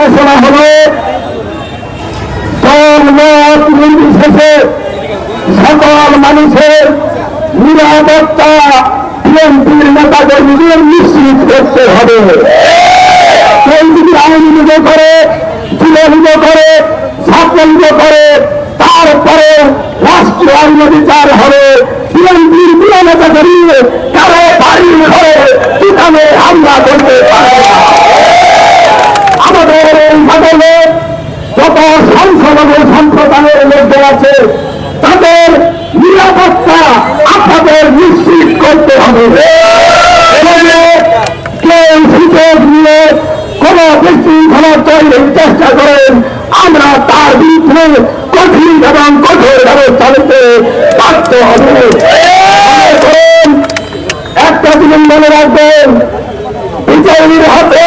নির্দেশনা হল দলমত নির্বিশেষে সকল মানুষের নিরাপত্তা বিএনপির নেতাদের কর্মীদের নিশ্চিত করতে হবে। কেউ করে যুবনিজ করে ছাত্রনিজ করে, তারপরে রাষ্ট্রীয় আইন বিচার হবে। বিএনপির বিরোধিতা করি কারও বাড়ি হয়ে ঠিকানে হামলা করতে পারে ও সম্প্রদায়ের লোকদের আছে, তাদের নিরাপত্তা আপনাদের নিশ্চিত করতে হবে। কেউ সুযোগ নিয়ে কোন বিশৃঙ্খলা তৈরির চেষ্টা করেন, আমরা তার বিরুদ্ধে কঠিন এবং কঠোর ব্যবস্থা নিতে হবে। একটা জিনিস মনে রাখবেন বিজয়ীর হাতে